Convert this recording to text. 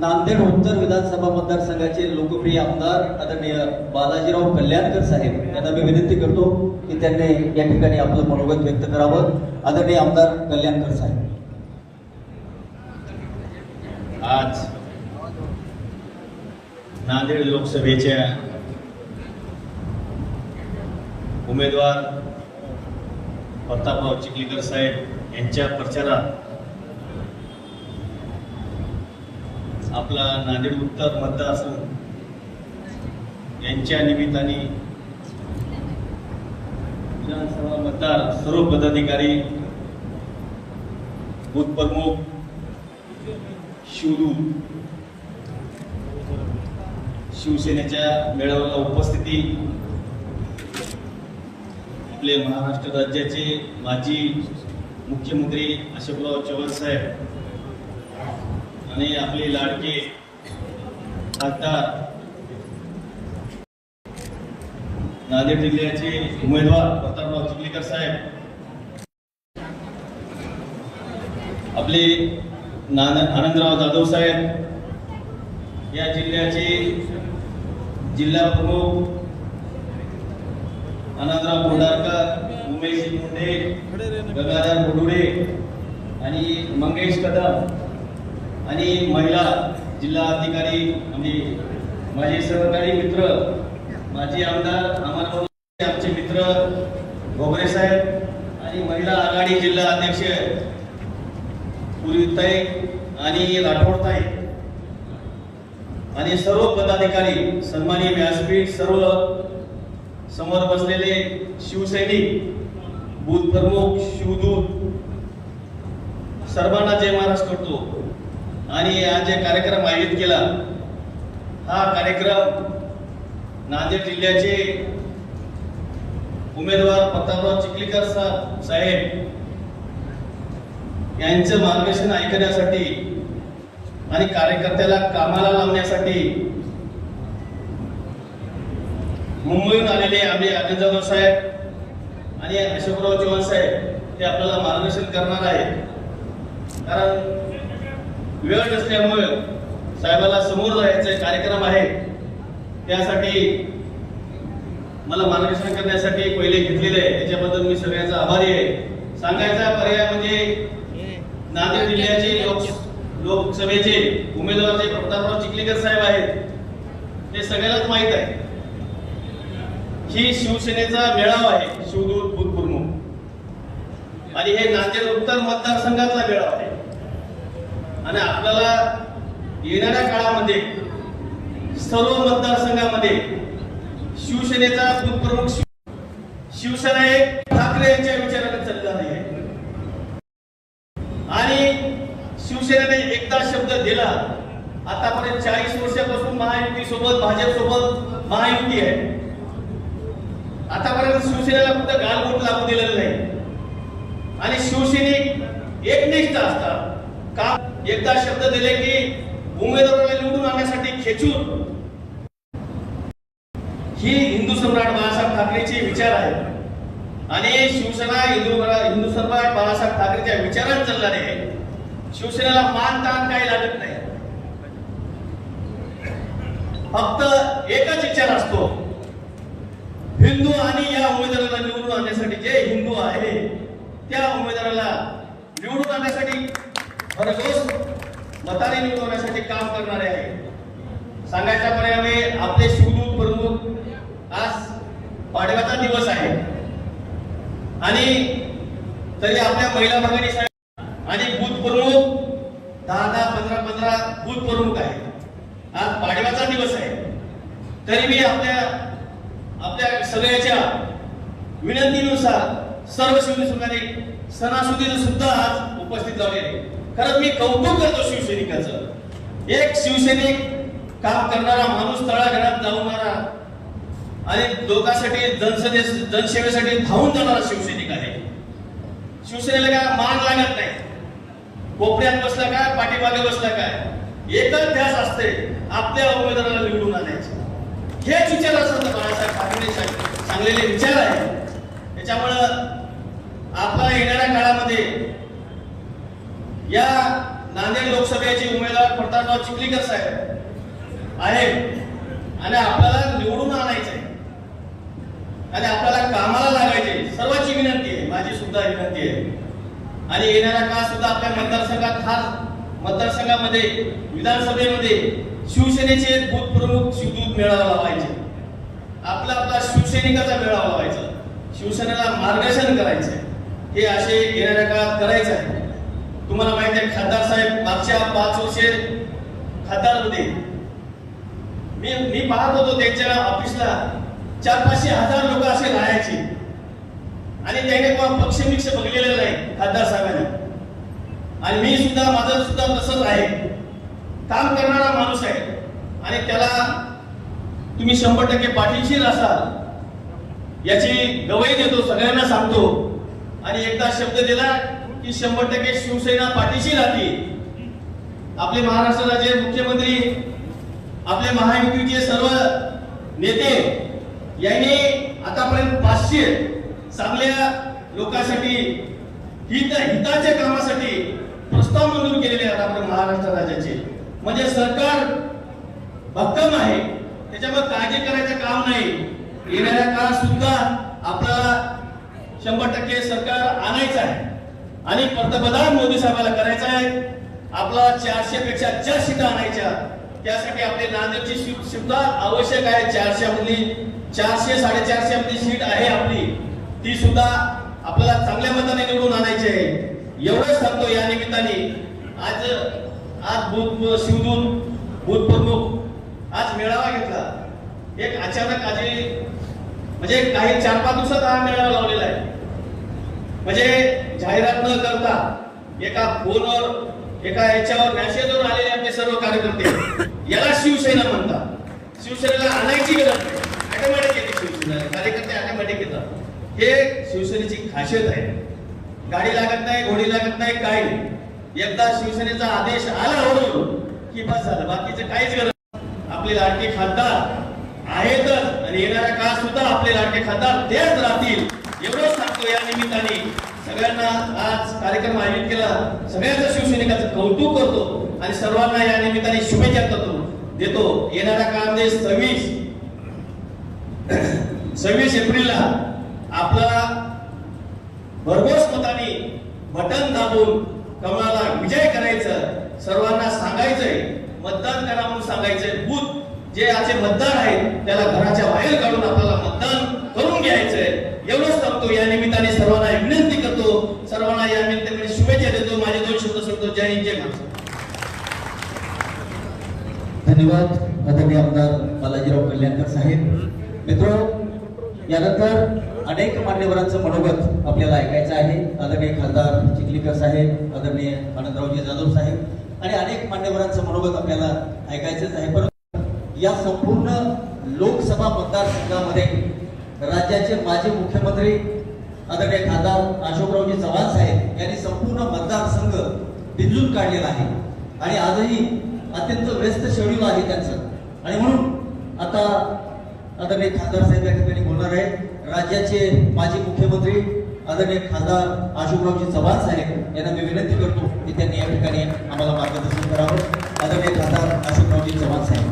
नांदेड उत्तर विधानसभा मतदारसंघाचे लोकप्रिय आमदार आदरणीय बालाजीराव कल्याणकर साहेब यांना मी विनंती करतो की त्यांनी या ठिकाणी आपलं मनोगत व्यक्त करावं. आदरणीय आमदार कल्याणकर साहेब. आज नांदेड लोकसभेच्या उमेदवार प्रतापराव चिखलीकर साहेब यांच्या प्रचारात आपला नांदेड उत्तर मतदारसंघ यांच्या निमित्ताने विधानसभा मतदार सर्व पदाधिकारी बूथ प्रमुख शिवदू शिवसेनेच्या मेळाव्याला उपस्थिती आपले महाराष्ट्र राज्याचे माजी मुख्यमंत्री अशोकराव चव्हाण साहेब आणि आपले लाडके खासदार नांदेड जिल्ह्याचे उमेदवार प्रतापराव चिखलीकर साहेब. आपले आनंदराव जाधव साहेब. या जिल्ह्याचे जिल्हा प्रमुख आनंदराव कोंडारकर उमेश मुंडे गंगाधर बोडुडे आणि मंगेश कदम. आणि महिला जिल्हा अधिकारी म्हणजे माझे सहकारी मित्र माजी आमदार आम्हाला आमचे मित्र भोगरे साहेब आणि महिला आघाडी जिल्हा अध्यक्ष पुरीताई आणि राठोडताई आणि सर्व पदाधिकारी सन्मानी व्यासपीठ सर्व समोर बसलेले शिवसैनिक बूथ प्रमुख शिवदूत सर्वांना जय महाराज करतो. आणि हा जे कार्यक्रम आयोजित केला हा कार्यक्रम नांदेड जिल्ह्याचे उमेदवार प्रतापराव चिखलीकर साहेब यांचं मार्गदर्शन ऐकण्यासाठी आणि कार्यकर्त्याला कामाला लावण्यासाठी मुंबईहून आलेले आम्ही आनंद जाधव साहेब आणि अशोकराव चव्हाण साहेब ते आपल्याला मार्गदर्शन करणार आहे कारण वेळ नसल्यामुळे साहेबाला समोर जायचं कार्यक्रम आहे त्यासाठी मला मार्गदर्शन करण्यासाठी पहिले घेतलेले आहे. त्याच्याबद्दल मी सगळ्यांचा आभारी आहे. सांगायचा पर्याय म्हणजे नांदेड जिल्ह्याचे लोक लोकसभेचे उमेदवार जे प्रतापराव चिखलीकर साहेब आहेत ते सगळ्यांनाच माहीत आहे. ही शिवसेनेचा मेळावा आहे शिवदूत भूतपूर्म आणि हे नांदेड उत्तर मतदारसंघातला मेळावा आहे. आणि आपल्याला येणाऱ्या काळामध्ये सर्व मतदारसंघामध्ये शिवसेनेचा बूथ प्रमुख शिव- शिवसेना एक ठाकरे यांच्या विचाराने चाललेली आहे. आणि शिवसेनेने एकदा शब्द दिला आतापर्यंत चाळीस वर्षापासून महायुती सोबत भाजप सोबत महायुती आहे. आतापर्यंत शिवसेनेला फक्त गालबोट लागू दिलेलं नाही. आणि शिवसैनिक एकनिष्ठ असतात. का एकदा शब्द दिले की उमेदवाराला निवडून आणण्यासाठी खेचून? ही हिंदू सम्राट बाळासाहेब ठाकरेचे विचार आहे. आणि शिवसेना हिंदू हिंदू सम्राट बाळासाहेब ठाकरेच्या विचारात चालणारे शिवसेनेला मान ताण काही लागत नाही. फक्त एकच विचार असतो. हिंदू आणि या उमेदवाराला निवडून आणण्यासाठी जे हिंदू आहे त्या उमेदवाराला निवडून आणण्यासाठी भरघोस मताने निवडवण्यासाठी काम करणारे आहे? सांगायच्या पर्याय आपले शिवदूत प्रमुख आज पाडव्याचा दिवस आहे. आणि तरी आपल्या महिला भगिनी आणि बूथ प्रमुख दहा दहा पंधरा पंधरा बूथ प्रमुख आहे आज पाडव्याचा दिवस आहे. तरी मी आपल्या आपल्या सगळ्याच्या विनंतीनुसार सर्व शिवसैनिकांनी सणासुदीला सुद्धा आज उपस्थित झाले खरंच मी कौतुक करतो शिवसैनिकाचं. एक शिवसैनिक काम करणारा माणूस तळाघरात जाऊनारा आणि लोकांसाठी जनसदे जनसेवेसाठी धावून जाणारा शिवसैनिक आहे. शिवसेनेला काय मान लागत नाही. कोपऱ्यात बसला काय पाठीमागे बसला काय? एकच ध्यास असते आपल्या उमेदवाराला निवडून आणायचे. हेच विचार असतात बाळासाहेब ठाकरे सांगलेले विचार आहे त्याच्यामुळं आपला येणाऱ्या काळामध्ये या नांदेड लोकसभेचे उमेदवार प्रतापराव चिखलीकर साहेब आहे आणि आपल्याला निवडून आणायचे आणि आपल्याला कामाला लागायचे सर्वांची विनंती आहे. माझी सुद्धा विनंती आहे. आणि येणारा काळ सुद्धा आपल्या मतदारसंघात खास मतदारसंघामध्ये विधानसभेमध्ये शिवसेनेचे भूतप्रमुख शिवदूत मेळावा लावायचे आपला आपला शिवसैनिकाचा मेळावा लावायचा शिवसेनेला मार्गदर्शन करायचंय. हे असे येणाऱ्या काळात करायचं आहे. तुम्हाला माहिती आहे खासदार साहेब मागच्या पाच वर्षे खासदार होते मी मी पाहत होतो त्यांच्या ऑफिसला चार पाचशे हजार लोक असे राहायचे. आणि त्याने कोण पक्ष मिक्ष बघलेलं नाही खासदार साहेबांनी. आणि मी सुद्धा माझं सुद्धा तसंच आहे. काम करणारा माणूस आहे. आणि त्याला तुम्ही शंभर टक्के पाठीशीर असाल. याची गवई देतो सगळ्यांना सांगतो. आणि एकदा शब्द दिला की शंभर टक्के शिवसेना पाठीशी राहते. आपले महाराष्ट्र राज्य मुख्यमंत्री आपले महायुतीचे सर्व नेते यांनी आतापर्यंत पाचशे चांगल्या लोकांसाठी हित हिताच्या कामासाठी प्रस्ताव मंजूर केलेले आहेत आपल्या महाराष्ट्र राज्याचे. म्हणजे सरकार भक्कम आहे. त्याच्यामुळे काळजी करायचं काम नाही. येणाऱ्या काळात सुद्धा आपल्याला शंभर टक्के सरकार आणायचं आहे. आणि पंतप्रधान मोदी साहेबाला करायचं आहे आपला चारशे पेक्षा जास्त सीटा आणायच्या. त्यासाठी आपली नांदेडची सीट सुद्धा आवश्यक आहे चारशे मधली. चारशे साडेचारशे मधली सीट आहे आपली. ती सुद्धा आपल्याला चांगल्या मताने निवडून आणायची आहे. एवढंच सांगतो या निमित्ताने. आज आज बूथ शिवदूत भूत प्रमुख आज मेळावा घेतला. एक अचानक आज म्हणजे काही चार पाच दिवसात हा मेळावा लावलेला आहे. म्हणजे जाहिरात न करता एका फोनवर एका याच्यावर मॅसेजवर आलेले आपले सर्व कार्यकर्ते याला शिवसेना म्हणतात. शिवसेनेला आणायची गरज नाही. ऑटोमॅटिक येते शिवसेना. कार्यकर्ते ऑटोमॅटिक येतात. हे शिवसेनेची खासियत आहे. गाडी लागत नाही घोडी लागत नाही काही नाही. एकदा शिवसेनेचा आदेश आला म्हणून की बस झालं. बाकीचं काहीच गरज आपले लाडके खासदार आहेतच आणि येणाऱ्या काळात सुद्धा आपले लाडके खासदार तेच राहतील. एवढंच असतो या निमित्ताने सगळ्यांना आज कार्यक्रम आयोजित केला. सगळ्यांचं शिवसैनिकाचं कौतुक करतो आणि सर्वांना या निमित्ताने शुभेच्छा करतो देतो. येणाऱ्या काळामध्ये म्हणजे सव्वीस. सव्वीस एप्रिलला आपला भरघोस मताने बटन दाबून कमळाला विजय करायचं सर्वांना सांगायचंय मतदान करा म्हणून सांगायचंय. बूथ जे आजचे मतदार आहेत त्याला घराच्या बाहेर काढून आपल्याला मतदान करून घ्यायचंय. एवढंच सांगतो या निमित्ताने सर्वांना विनंती करतो. सर्वांना या निमित्ताने शुभेच्छा देतो. माझे दोन शब्द सांगतो. जय हिंद जय महाराष्ट्र. धन्यवाद आदरणीय आमदार बालाजीराव कल्याणकर साहेब. मित्र यानंतर अनेक मान्यवरांचं मनोगत आपल्याला ऐकायचं आहे. आदरणीय खासदार चिखलीकर साहेब आदरणीय आनंदरावजी जाधव साहेब आणि अनेक मान्यवरांचं मनोगत आपल्याला ऐकायचंच आहे. परंतु या संपूर्ण लोकसभा मतदारसंघामध्ये राज्याचे माजी मुख्यमंत्री आदरणीय खासदार अशोकरावजी चव्हाण साहेब यांनी संपूर्ण मतदारसंघ बिंजून काढलेला आहे. आणि आजही अत्यंत व्यस्त शेड्यूल आहे त्यांचं. आणि म्हणून आता आदरणीय खासदार साहेब या ठिकाणी बोलणार आहेत. राज्याचे माजी मुख्यमंत्री आदरणीय खासदार अशोकरावजी चव्हाण साहेब यांना मी विनंती करतो की त्यांनी या ठिकाणी आम्हाला मार्गदर्शन करावं. आदरणीय खासदार अशोकरावजी चव्हाण साहेब.